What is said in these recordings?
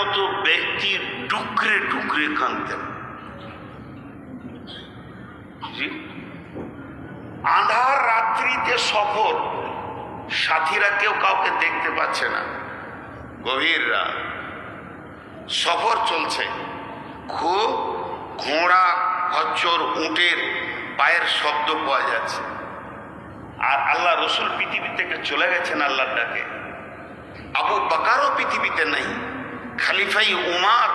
মতো ব্যক্তি টুকরে টুকরে কাঁদতেন জি? আন্ধার রাত্রিতে সফর, সাথীরা কেউ কাউকে দেখতে পাচ্ছে না। গভীর রাত। সফর চলছে। খুব ঘোড়া, খচ্চর, উটের পায়ের শব্দ পাওয়া যাচ্ছে। আর আল্লাহ রসুল পৃথিবী থেকে চলে গেছেন আল্লাহর ডাকে। আবু বাকারও পৃথিবীতে নেই। খালিফাই উমার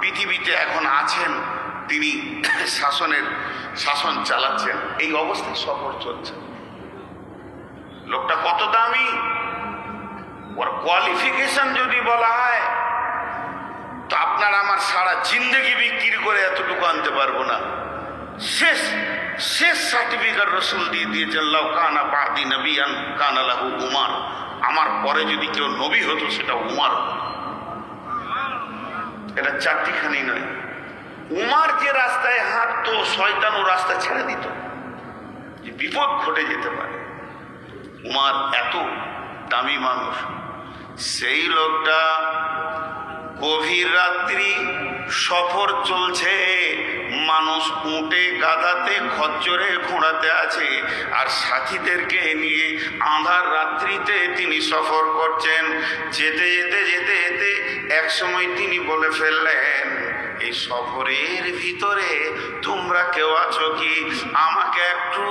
পৃথিবীতে এখন আছেন, তিনি শাসনের, শাসন চালাচ্ছেন। এই অবস্থায় সফর চলছে। লোকটা কত দামি? ওর কোয়ালিফিকেশন যদি বলা হয়, তো আপনার আমার সারা জিন্দগি বিক্রি করে এতটুকু আনতে পারব না। শেষ শেষ সার্টিফিকেট রসুল দিয়ে দিয়েছেন, লাউ কানা বাদি নবী আন কানা লাহু উমার। আমার পরে যদি কেউ নবী হতো, সেটা উমার হতো। চারটিখানি নয়। উমার যে রাস্তায় হাঁটতো শয়তান ও রাস্তা ছেড়ে দিত। যে বিপদ ঘটে যেতে পারে। উমার এত দামি মানুষ। সেই লোকটা গভীর রাত্রি সফর চলছে। মানুষ উঁটে গাদাতে খচ্চরে, ঘোড়াতে আছে। আর সাথীদেরকে নিয়ে আঁধার রাত্রিতে তিনি সফর করছেন। যেতে যেতে যেতে যেতে এক সময় তিনি বলে ফেললেন, এই সফরের ভিতরে তোমরা কেউ আছো কি? আমাকে একটু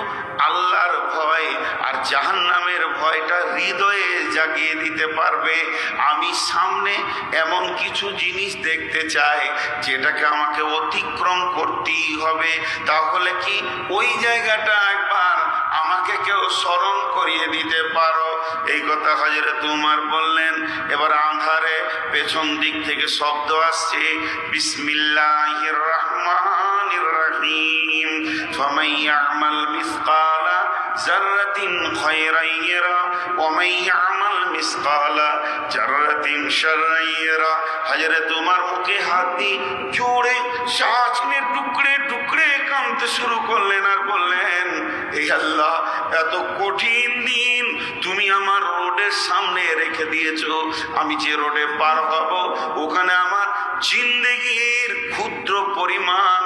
আল্লাহর ভয় আর জাহান্নামের ভয়টা হৃদয়ে জাগিয়ে দিতে পারবে। আমি সামনে এমন কিছু জিনিস দেখতে চাই, যেটাকে আমাকে অতিক্রম করতেই হবে। তাহলে কি ওই জায়গাটা একবার আমাকে কেউ স্মরণ করিয়ে দিতে পারো? এই কথা হজরে তোমার বললেন, এবার আন্ধারে পেছন দিক থেকে শব্দ আসছে, বিসমিল্লাহির রহমানির রহিম তোমার মুখে হাত দিয়ে জোরে নিয়ে টুকরে টুকরে কাঁদতে শুরু করলেন আর বললেন, এই আল্লাহ, এত কঠিন দিন তুমি আমার রোডের সামনে রেখে দিয়েছ। আমি যে রোডে পার হব, ওখানে আমার জিন্দেগির ক্ষুদ্র পরিমাণ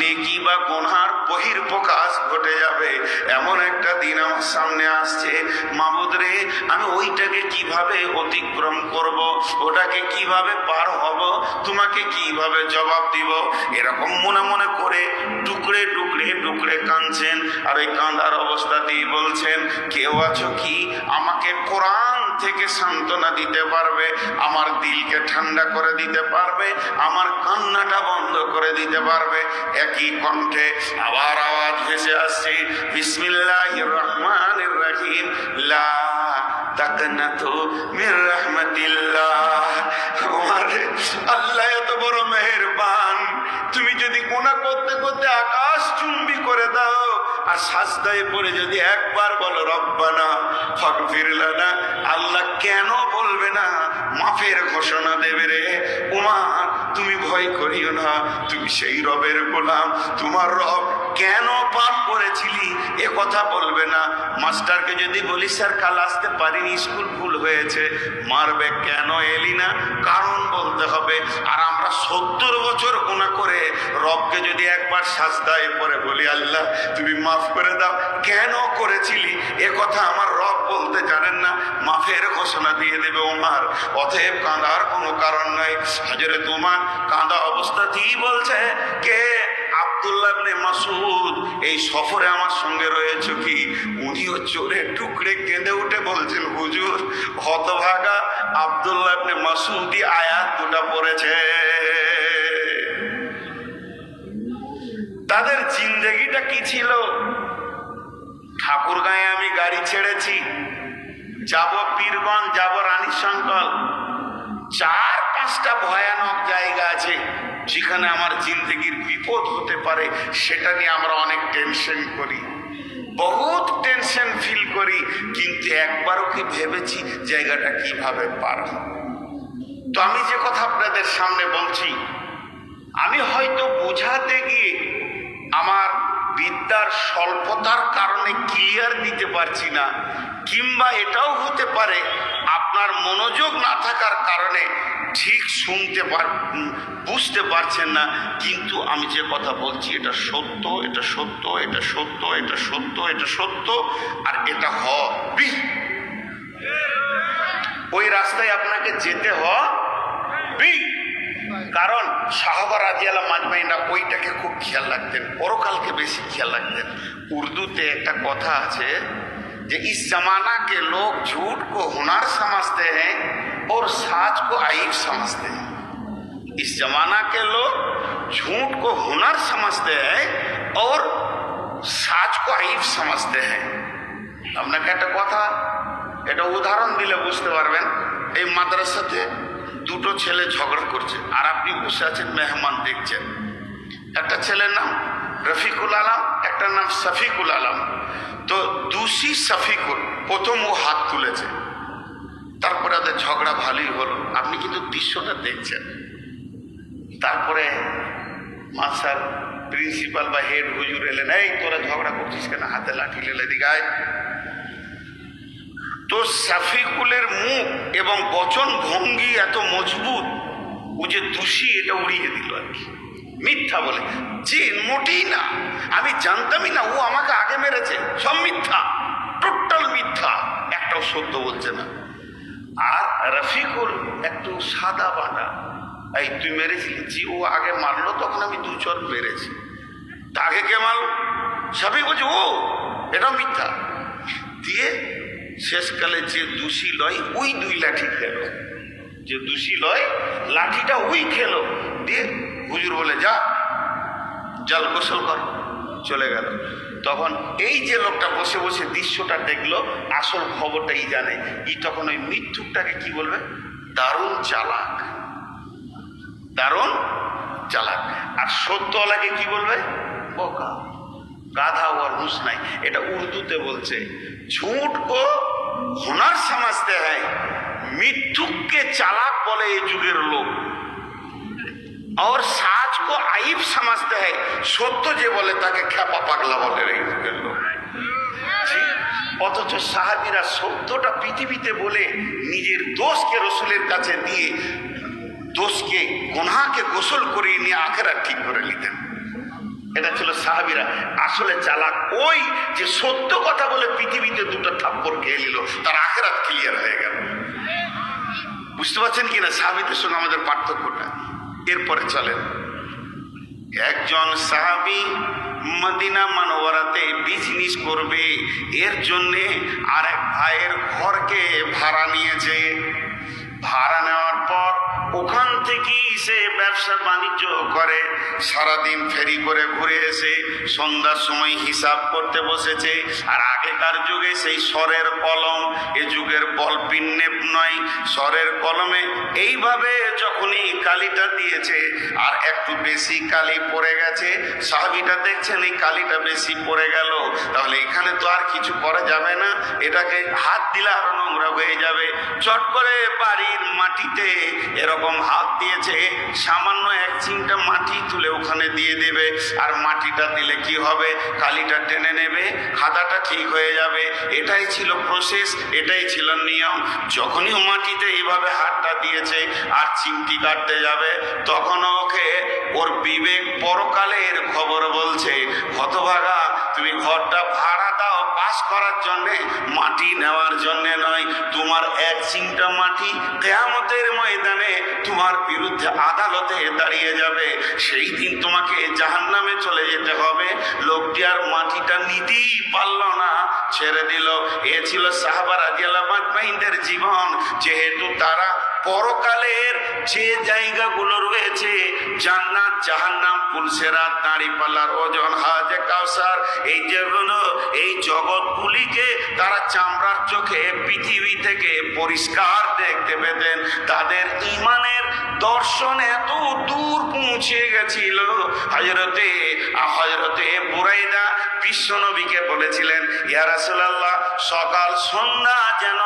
নেকি বা গোনার বহির প্রকাশ ঘটে যাবে। এমন একটা দিন আমার সামনে আসছে। মামুদ রে, আমি ওইটাকে কীভাবে অতিক্রম করব? ওটাকে কীভাবে পার হব? তোমাকে কীভাবে জবাব দিব? এরকম মনে মনে করে টুকরে টুকরে টুকরে কাঁদছেন। আর ওই কাঁদার অবস্থাতেই বলছেন, কেউ আছো কি? আমাকে কোরআন থেকে সান্ত্বনা দিতে পারবে, আমার দিলকে ঠান্ডা করে দিতে পারবে, আমার কান্নাটা বন্ধ করে দিতে পারবে। একই কণ্ঠে আবার আওয়াজ ভেসে আসছে বিসমিল্লাহ রহমান রহিম, লা তাকনাতু মির রাহমাতিল্লাহ। আমারে আল্লাহ, এত বড় মেহেরবান। তুমি যদি গুনাহ করতে করতে আকাশ চুম্বি করে দাও, আর সাজদায় পড়ে যদি একবার বলো, রব্বানা ফাগফির লানা। আল্লাহ কেন বলবে না, মাফের ঘোষণা দেবে রে। উমা, তুমি ভয় করিও না, তুমি সেই রবের গোলাম। তোমার রব কেন পাপ করেছিলি? এ কথা বলবে না। মাস্টারকে যদি বলি, স্যার, কাল আসতে পারিনি, স্কুল ভুল হয়েছে। মারবে কেন এলি না? কারণ বলতে হবে, আর আমরা সত্তর বছর গুণা করে রবকে যদি একবার সাজদায় পরে বলি, আল্লাহ, তুমি মাফ করে দাও। কেন করেছিলি? এ কথা আমার রব বলতে জানেন না। মাফের ঘোষণা দিয়ে দেবে ওমার। অতএব কাঁদার কোনো কারণ নয় হাজরে তোমার কাঁদা অবস্থাতেই বলছে? কে মাসুদ এই সফরে আমার সঙ্গে রয়েছে কি? উনিও চোরে টুকরে কেঁদে উঠে বলছেন, হুজুর, হতভাগা মাসুদি আয়াত দুটা পড়েছে। তাদের জিন্দগিটা কি ছিল? ঠাকুর গায়ে আমি গাড়ি ছেড়েছি, যাব পীরগঞ্জ, যাব রানী শঙ্কল চার পাঁচটা ভয়ানক যেখানে আমার জিন্দগির বিপদ হতে পারে, সেটা নিয়ে আমরা অনেক টেনশন করি। বহুত টেনশন ফিল করি, কিন্তু একবারও কি ভেবেছি জায়গাটা কীভাবে পার তো আমি যে কথা আপনাদের সামনে বলছি, আমি হয়তো বোঝাতে গিয়ে আমার বিদ্যার স্বল্পতার কারণে ক্লিয়ার দিতে পারছি না, কিংবা এটাও হতে পারে আপনার মনোযোগ না থাকার কারণে ঠিক শুনতে পার বুঝতে পারছেন না, কিন্তু আমি যে কথা বলছি, এটা সত্য এটা সত্য এটা সত্য এটা সত্য এটা সত্য, আর এটা হবি ওই রাস্তায় আপনাকে যেতে হবি কারণ সাহাবা রাজিয়ালা মাজমাইনা ওইটাকে খুব খেয়াল রাখতেন, পরকালকে বেশি খেয়াল রাখতেন। উর্দুতে একটা কথা আছে যে इस जमाना के लोग झूठ को हुनर समझते हैं और साच को आइब समझते हैं इस जमाना के लोग झूठ को हुनर समझते हैं और साच को आइब समझते हैं আপনাকে একটা কথা এটা উদাহরণ দিলে বুঝতে পারবেন এই মাদ্রাসাতে দুটো ছেলে ঝগড়া করছে আর আপনি বসে আছেন মেহমান দেখছেন একটা ছেলের নাম রফিকুল আলম একটা নাম শফিকুল আলম। তো দোষী শফিকুল প্রথম ও হাত তুলেছে। তারপরে ওদের ঝগড়া ভালোই হলো। আপনি কিন্তু দৃশ্যটা দেখছেন। তারপরে মাস্টার প্রিন্সিপাল বা হেড হুজুর এলেন, এই, তোরা ঝগড়া করছিস কেন? হাতে লাঠি লেলে তো সাফিকুলের মুখ এবং বচন ভঙ্গি এত মজবুত, ও যে দোষী, এটা উড়িয়ে দিল আর কি। মিথ্যা বলে। জি মোটেই না। আমি জানতামই না, ও আমাকে আগে মেরেছে। সব মিথ্যা, টোটাল মিথ্যা। একটাও সত্য বলছে না। আর রফিকুল একটু সাদা বাঁধা। এই, তুই মেরেছিলি? জি, ও আগে মারলো, তখন আমি দু চর মেরেছি। তা আগে কে মারলো? সবই বলছে ও, এটাও মিথ্যা। দিয়ে শেষকালে যে দোষী লয়, ওই দুই লাঠি খেলো। যে দোষী লয়, লাঠিটা ওই খেলো। দিয়ে হুজুর বলে, যা, জল গোসল কর। চলে গেল। তখন এই যে লোকটা বসে বসে দৃশ্যটা দেখল, আসল খবরটাই জানে। ই তখন ওই মৃত্যুটাকে কি বলবে? দারুণ চালাক। দারুণ চালাক। আর সত্যওয়ালাকে কি বলবে? বোকা। গাধা ওর হুঁশ নাই। এটা উর্দুতে বলছে, ঝুট কো হুনার সমাজতে হয় মৃত্যুকে চালাক বলে এই যুগের লোক। और साज को आइब समझते हैं সত্য যে বলে তাকে খ্যাপা পাগলা বলে এই যুগের লোক জি, অথচ সাহাবিরা সত্যটা পৃথিবীতে বলে নিজের দোষকে রসুলের কাছে দিয়ে দোষকে গোনাকে গোসল করিয়ে নিয়ে আখেরা ঠিক করে নিতেন এটা ছিল সাহাবিরা আসলে চালাক ওই যে সত্য কথা বলে পৃথিবীতে দুটো থাপ্পড় খেয়ে নিল তার আখেরাত ক্লিয়ার হয়ে গেল বুঝতে পারছেন কিনা সাহাবিদের সঙ্গে আমাদের পার্থক্যটা এরপরে চলেন। একজন সাহাবি মদিনা মানোয়ারাতে বিজনেস করবে, এর জন্যে আরেক ভাইয়ের ঘরকে ভাড়া নিয়েছে। ভাড়া নেওয়ার ওখান থেকেই সে ব্যবসা বাণিজ্য করে। সারাদিন ফেরি করে ঘুরে এসে সন্ধ্যার সময় হিসাব করতে বসেছে। আর আগেকার যুগে সেই স্বরের কলম, এ যুগের বল পিন্নেপ নয়। স্বরের কলমে এইভাবে যখনই কালিটা দিয়েছে, আর একটু বেশি কালি পড়ে গেছে সাহাবিটা দেখছেন এই কালিটা বেশি পড়ে গেল। তাহলে এখানে তো আর কিছু করা যাবে না, এটাকে হাত দিলে আরও নোংরা হয়ে যাবে। চট করে বাড়ির মাটিতে এরকম হাত দিয়েছে, সামান্য এক চিমটা মাটি তুলে ওখানে দিয়ে দেবে। আর মাটিটা দিলে কি হবে? কালিটা টেনে নেবে, খাতাটা ঠিক হয়ে যাবে। এটাই ছিল প্রসেস এটাই ছিল নিয়ম। যখনই মাটিতে এইভাবে হাতটা দিয়েছে আর চিমটি কাটতে যাবে, তখন ওকে ওর বিবেক পরকালের খবর বলছে, হতভাগা, তুমি ঘরটা ভাড়া দাও পাস করার জন্যে, মাটি নেওয়ার জন্যে নয়, তোমার এক চিমটা মাটি কেয়ামতের ময়দানে তোমার বিরুদ্ধে আদালতে দাঁড়িয়ে যাবে। সেই দিন তোমাকে জাহান্নামে চলে যেতে হবে। লোকটি আর মাটিটা নিতেই পারল না, ছেড়ে দিল। এ ছিল সাহাবা রাজিয়াল্লাহ মাজমাইনদের জীবন। যেহেতু তারা পরকালের যে জায়গাগুলো রয়েছে, জান্নাত, জাহান্নাম পুলসেরাত দাঁড়িপাল্লার ওজন হাজে কাউসার এই যেগুলো এই জগৎগুলিকে তারা চামড়ার চোখে, পৃথিবী থেকে পরিষ্কার দেখতে পেতেন। তাদের ইমানের দর্শন এত দূর পৌঁছে গেছিল। হজরতে হজরতে বুরাইদা বিশ্বনবীকে বলেছিলেন, ইয়া রাসূলুল্লাহ, সকাল সন্ধ্যা যেন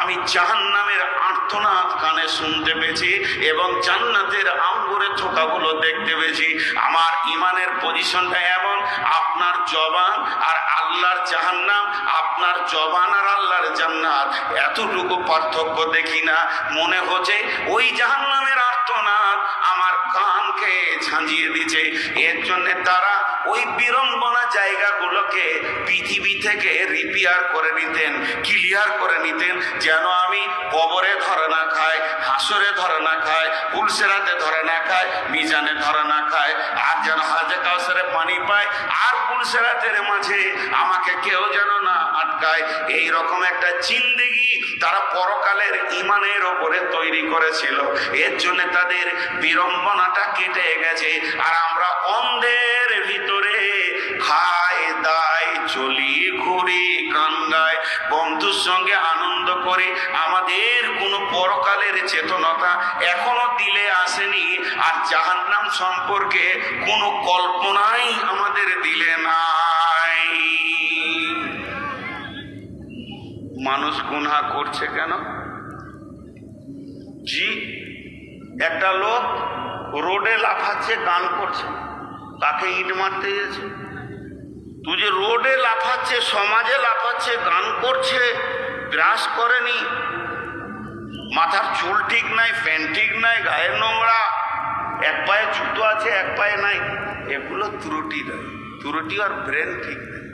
আমি জাহান্নামের আর্তনাদ কানে শুনতে পেয়েছি এবং জান্নাতের আঙ্গুরের থোকাগুলো দেখতে পেয়েছি। আমার ইমানের পজিশনটা এমন, আপনার জবান আর আল্লাহর জাহান্নাম, আপনার জবান আর আল্লাহর জান্নাত। এতটুকু পার্থক্য দেখি না, মনে হচ্ছে ওই জাহান্নামের আর্তনাদ আমার কানকে ঝাঁঝিয়ে দিচ্ছে এর জন্য তারা ওই বিড়ম্বনা জায়গাগুলোকে পৃথিবী থেকে রিপেয়ার করে নিতেন ক্লিয়ার করে নিতেন, যেন আমি কবরে ধরে না খাই, হাসরে ধরে না খায় পুলসেরাতে ধরে না খায় মিজানে ধরে না খায় আর যেন হাজে কাউসারে পানি পায় আর পুলসেরাতের মাঝে আমাকে কেউ যেন না আটকায়। এই রকম একটা জিন্দেগি তারা পরকালের ইমানের ওপরে তৈরি করেছিল। এর জন্য তাদের বিড়ম্বনাটা কেটে গেছে, আর আমরা অন্ধের সঙ্গে আনন্দ করে। আমাদের কোনো পরকালের চেতনতা এখনও দিলে আসেনি। আর জাহান্নাম সম্পর্কে কোনো কল্পনাই আমাদের দিলে নাই। মানুষ গুনহা করছে কেন? জি, একটা লোক রোডে লাফাচ্ছে, গান করছে। তাকে ইট মারতে গেছে। তুই যে রোডে লাফাচ্ছে, সমাজে লাফাচ্ছে, গান করছে ব্রাশ করেনি। মাথার চুল ঠিক নাই ফ্যান ঠিক নাই, গায়ের নোংরা। এক পায়ে জুতো আছে, এক পায়ে নাই। এগুলো ত্রুটি নয়। ত্রুটি আর ব্রেন ঠিক নেই।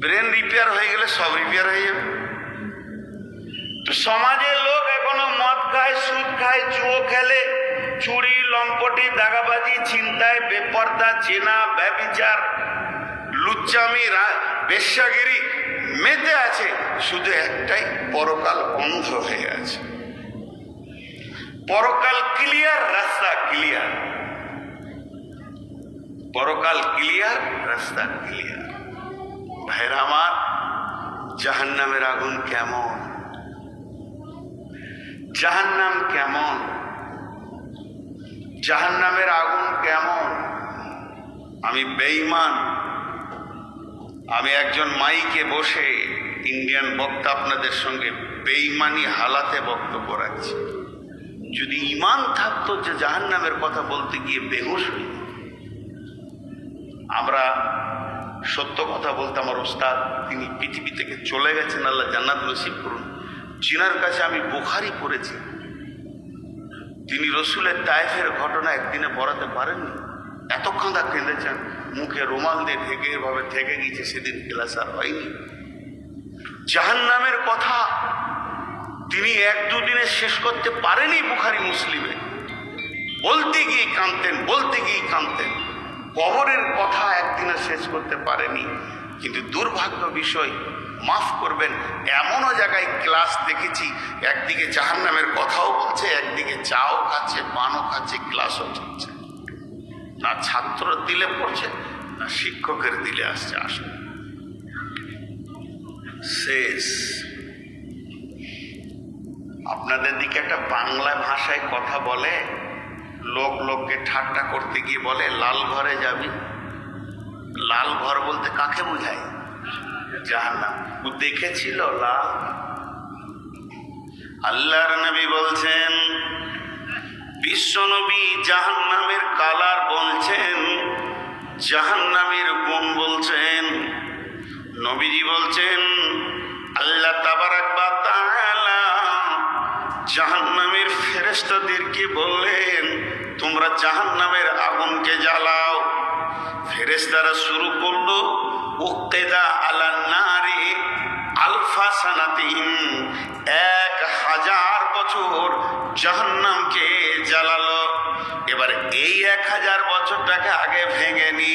ব্রেন রিপেয়ার হয়ে গেলে সব রিপেয়ার হয়ে যাবে। তো সমাজের লোক এখনও মদ খায়, সুদ খায়, জুয়ো খেলে। চুরি, লম্পটি, দাগাবাজি, ছিনতাই, বেপর্দা, চেনা, ব্যবিচার। লুচ্চামি বেশ্যাগিরি মেতে আছে, শুধু একটাই, পরকাল অন্ধ হয়ে আছে। পরকাল ক্লিয়ার রাস্তা ক্লিয়ার পরকাল ক্লিয়ার রাস্তা ক্লিয়ার ভাইরা আমার, জাহান্নামের আগুন কেমন? জাহান্নাম কেমন? জাহান্নামের আগুন কেমন? আমি বেঈমান। আমি একজন মাইকে বসে ইন্ডিয়ান বক্তা আপনাদের সঙ্গে বেঈমানি হালাতে বক্তব্য রাখছি। যদি ইমান থাকতো যে জাহান্নামের কথা বলতে গিয়ে বেহুশ হই। আমরা সত্য কথা বলতে আমার ওস্তাদ, তিনি পৃথিবী থেকে চলে গেছেন, আল্লাহ জান্নাত নসিব করুন। জিনার কাছে আমি বুখারি পড়েছি। তিনি রসুলের তায়েফের ঘটনা একদিনে পড়াতে পারেননি? এত কাঁদা কেঁদেছেন, মুখে রুমাল দিয়ে ঢেকে এভাবে থেকে গিয়েছে, সেদিন ক্লাস আর হয়নি। জাহান্নামের কথা তিনি এক দুদিনে শেষ করতে পারেনি বুখারি মুসলিমে। বলতে গিয়ে কাঁদতেন, বলতে গিয়ে কাঁদতেন। কবরের কথা একদিনে শেষ করতে পারেনি। কিন্তু দুর্ভাগ্য বিষয়, মাফ করবেন, এমনও জায়গায় ক্লাস দেখেছি, একদিকে জাহান্নামের কথাও বলছে, একদিকে চাও খাচ্ছে, পানও খাচ্ছে, ক্লাসও চলছে। না ছাত্র দিলে পড়ছে, না শিক্ষকের দিলে আসছে আসলে শেষ। আপনাদের দিকে একটা বাংলা ভাষায় কথা বলে, লোক লোককে ঠাট্টা করতে গিয়ে বলে, লাল ঘরে যাবি? লাল ঘর বলতে কাকে বোঝায়? জাহান্নাম। ও দেখেছিল লাল? আল্লাহর নবী বলছেন বিশ্বনবী জাহান্নামের কালার বলছেন, জাহান্নামের গুণ বলছেন। নবীজি বলছেন, আল্লাহ তাআলা জাহান্নামের ফেরেশতাদেরকে বললেন, তোমরা জাহান্নামের আগুনকে জ্বালাও। ফেরেস্তারা শুরু করল, উক্তেদা আলা নারে আলফা এক হাজার বছর জাহান্নামকে জ্বালালো। এবার এই এক হাজার বছরটাকে আগে ভেঙে নি,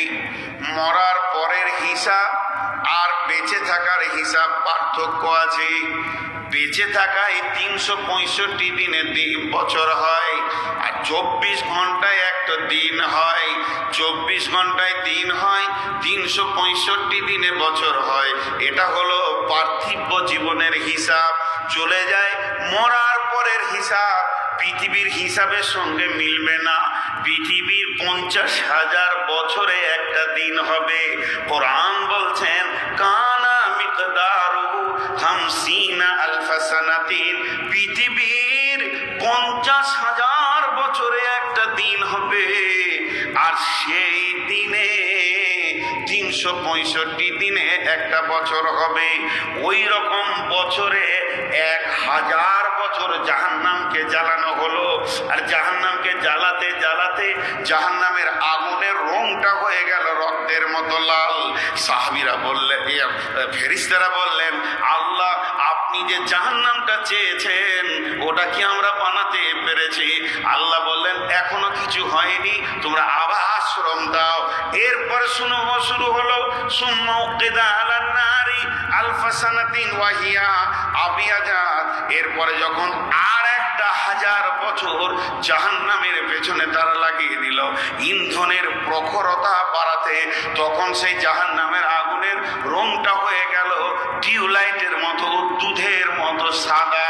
মরার পরের হিসাব পার্থক্য আছে। বেঁচে থাকায় তিনশো পঁয়ষট্টি দিনে দিন বছর হয় আর চব্বিশ ঘন্টায় একটা দিন হয়। চব্বিশ ঘন্টায় দিন হয়, তিনশো পঁয়ষট্টি দিনে বছর হয়। এটা হলো পার্থিব জীবনের হিসাব। চলে যায় মরার পরের হিসাব। পৃথিবীর হিসাবের সঙ্গে মিলবে না। পৃথিবীর পঞ্চাশ হাজার বছরে একটা দিন হবে। কোরআন বলছেন, কানা মিকদারুহু হামসিনা আলফা সানাতিন। পৃথিবীর পঞ্চাশ হাজার বছরে একটা দিন হবে। আর সেই দিনে তিনশো পঁয়ষট্টি দিনে একটা বছর হবে। ওই রকম বছরে এক হাজার বছর জাহান্নামকে জ্বালানো হলো। আর জাহান্নামকে জ্বালাতে জ্বালাতে জাহান্নামের আগুনের রংটা হয়ে গেল রক্তের মতো লাল। সাহাবিরা বললেন ফেরিস্তারা বললেন, আল্লাহ, আপনি যে জাহান্নামটা চেয়েছেন, ওটা কি আমরা বানাতে পেরেছি? আল্লাহ বললেন, এখনও কিছু হয়নি, তোমরা আবার আশ্রম দাও। এরপরে শুনো শুরু হলো, সুম্মা আলান নারি ওয়াহিয়া আবিয়াজাত। এরপরে যখন আর একটা হাজার বছর জাহান্নামের পেছনে তারা লাগিয়ে দিল। ইন্ধনের প্রখরতা বাড়াতে তখন সেই জাহান্নামের আগুনের রংটা হয়ে গেল টিউলাইটের মতো দুধের মতো সাদা।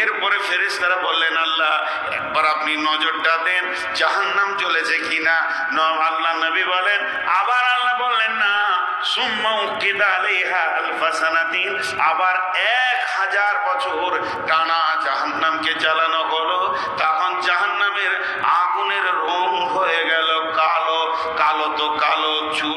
এরপরে ফেরেশতারা বললেন, আল্লাহ, একবার আপনি নজরটা দেন, জাহান্নাম চলেছে কিনা? আল্লাহ নবী বলেন, আবার আল্লাহ বললেন, না আবার এক হাজার বছর টানা জাহান্নামকে জ্বালানো হলো। তখন জাহান্নামের আগুনের রং হয়ে গেল কালো। কালো তো কালো, চুল